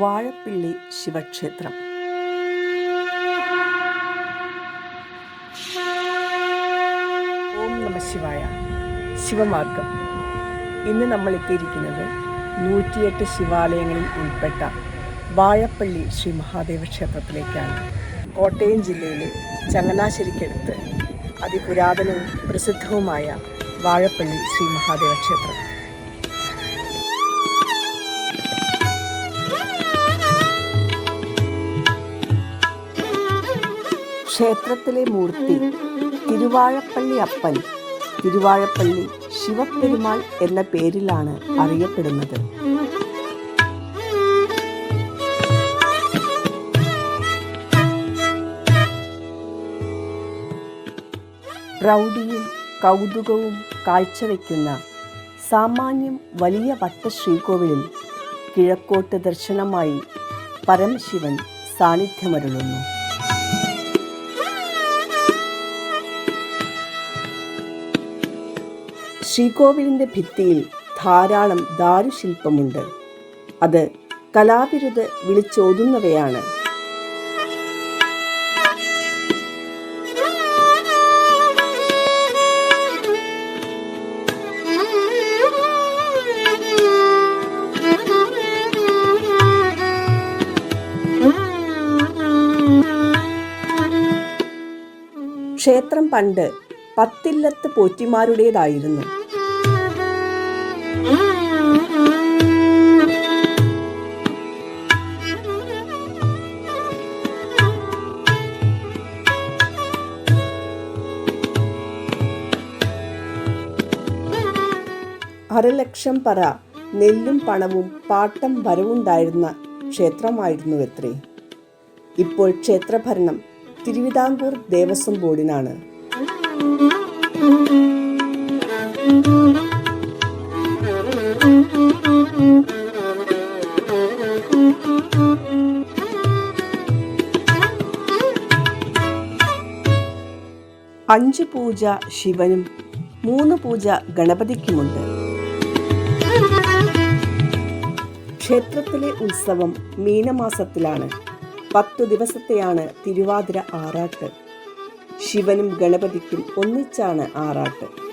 വാഴപ്പിള്ളി ശിവക്ഷേത്രം. ഓം നമ ശിവായ. ശിവമാർഗം. ഇന്ന് നമ്മൾ എത്തിയിരിക്കുന്നത് നൂറ്റിയെട്ട് ശിവാലയങ്ങളിൽ ഉൾപ്പെട്ട വാഴപ്പള്ളി ശ്രീ മഹാദേവ ക്ഷേത്രത്തിലേക്കാണ്. കോട്ടയം ജില്ലയിലെ ചങ്ങനാശ്ശേരിക്കടുത്ത് അതിപുരാതനവും പ്രസിദ്ധവുമായ വാഴപ്പള്ളി ശ്രീ മഹാദേവ ക്ഷേത്രം. ക്ഷേത്രത്തിലെ മൂർത്തി തിരുവാഴപ്പള്ളി അപ്പൻ. തിരുവാഴപ്പള്ളി ശിവപ്പെരുമാൾ എന്ന പേരിലാണ് അറിയപ്പെടുന്നത്. പ്രൗഢിയും കൗതുകവും കാഴ്ചവെക്കുന്ന സാമാന്യം വലിയ വട്ട ശ്രീകോവിലിൽ കിഴക്കോട്ട് ദർശനമായി പരമശിവൻ സാന്നിധ്യമരുളുന്നു. ശ്രീകോവിലിന്റെ ഭിത്തിയിൽ ധാരാളം ദാരുശില്പമുണ്ട്. അത് കലാവിരുത് വിളിച്ചോതുന്നവയാണ്. ക്ഷേത്രം പണ്ട് പത്തില്ലത്ത് പോറ്റിമാരുടേതായിരുന്നു. അരലക്ഷം പറ നെല്ലും പണവും പാട്ടം വരവുണ്ടായിരുന്ന ക്ഷേത്രമായിരുന്നു എത്രേ ഇപ്പോൾ ക്ഷേത്രഭരണം തിരുവിതാംകൂർ ദേവസ്വം ബോർഡിനാണ്. അഞ്ച് പൂജ ശിവനും മൂന്ന് പൂജ ഗണപതിക്കുമുണ്ട്. ക്ഷേത്രത്തിലെ ഉത്സവം മീനമാസത്തിലാണ്. പത്തു ദിവസത്തെയാണ് തിരുവാതിര ആറാട്ട്. ശിവനും ഗണപതിക്കും ഒന്നിച്ചാണ് ആറാട്ട്.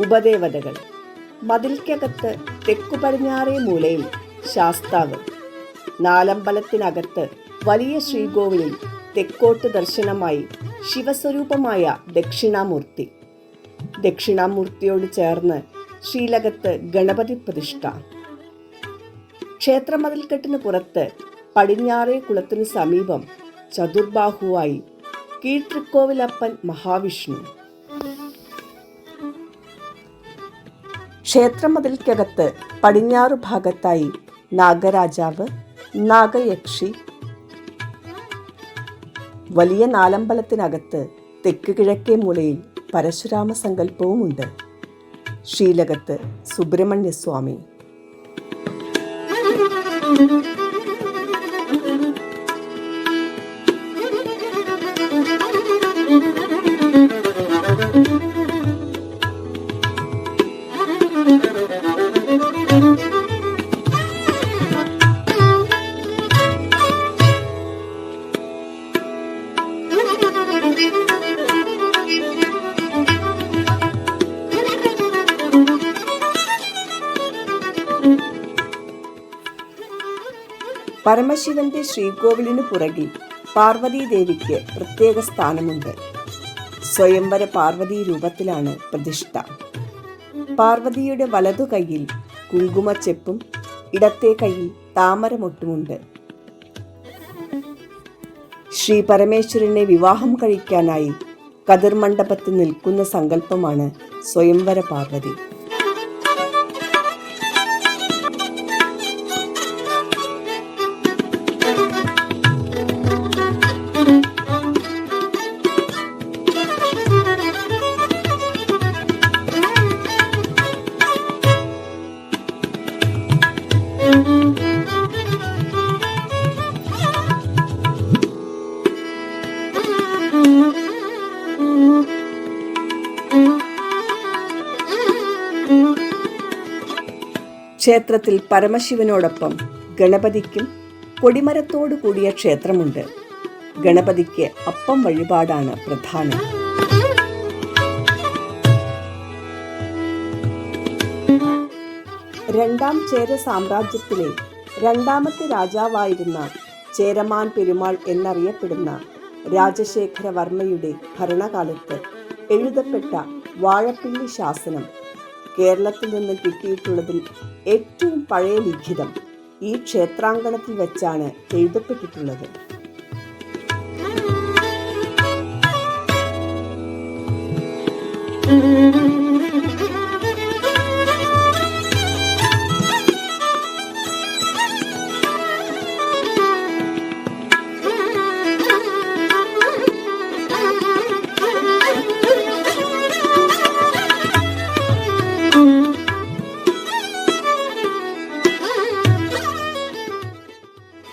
ഉപദേവതകൾ. മതിൽക്കകത്ത് തെക്കു പടിഞ്ഞാറേ മൂലയിൽ ശാസ്താവ്. നാലമ്പലത്തിനകത്ത് വലിയ ശ്രീകോവിലിൽ തെക്കോട്ട് ദർശനമായി ശിവസ്വരൂപമായ ദക്ഷിണാമൂർത്തി. ദക്ഷിണാമൂർത്തിയോട് ചേർന്ന് ശ്രീലകത്ത് ഗണപതി പ്രതിഷ്ഠ. ക്ഷേത്രമതിൽക്കെട്ടിന് പുറത്ത് പടിഞ്ഞാറേ കുളത്തിനു സമീപം ചതുർബാഹുവായി കീഴ്ത്രിക്കോവിലപ്പൻ മഹാവിഷ്ണു. ക്ഷേത്രമതിൽക്കകത്ത് പടിഞ്ഞാറു ഭാഗത്തായി നാഗരാജാവ് നാഗയക്ഷി വലിയ നാലമ്പലത്തിനകത്ത് തെക്ക് കിഴക്കേ മൂലയിൽ പരശുരാമ സങ്കല്പവുമുണ്ട് ശീലകത്ത് സുബ്രഹ്മണ്യസ്വാമി. പരമശിവന്റെ ശ്രീകോവിലിനു പുറകിൽ പാർവതീദേവിക്ക് പ്രത്യേക സ്ഥാനമുണ്ട്. സ്വയംവര പാർവതി രൂപത്തിലാണ് പ്രതിഷ്ഠ. പാർവതിയുടെ വലതു കൈയിൽ കുങ്കുമച്ചെപ്പും ഇടത്തെ കൈയിൽ താമരമൊട്ടുമുണ്ട്. ശ്രീ പരമേശ്വരനെ വിവാഹം കഴിക്കാനായി കതിർമണ്ഡപത്ത് നിൽക്കുന്ന സങ്കല്പമാണ് സ്വയംവര പാർവതി ക്ഷേത്രത്തിൽ പരമശിവനോടൊപ്പം ഗണപതിക്കും കൊടിമരത്തോടു കൂടിയ ക്ഷേത്രമുണ്ട്. ഗണപതിക്ക് അപ്പം വഴിപാടാണ് പ്രധാനം. രണ്ടാം ചേര സാമ്രാജ്യത്തിലെ രണ്ടാമത്തെ രാജാവായിരുന്ന ചേരമാൻ പെരുമാൾ എന്നറിയപ്പെടുന്ന രാജശേഖരവർമ്മയുടെ ഭരണകാലത്ത് എഴുതപ്പെട്ട വാഴപ്പിള്ളി ശാസനം കേരളത്തിൽ നിന്ന് കിട്ടിയിട്ടുള്ളതിൽ ഏറ്റവും പഴയ ലിഖിതം ഈ ക്ഷേത്രാങ്കണത്തിൽ വെച്ചാണ് എഴുതപ്പെട്ടിട്ടുള്ളത്.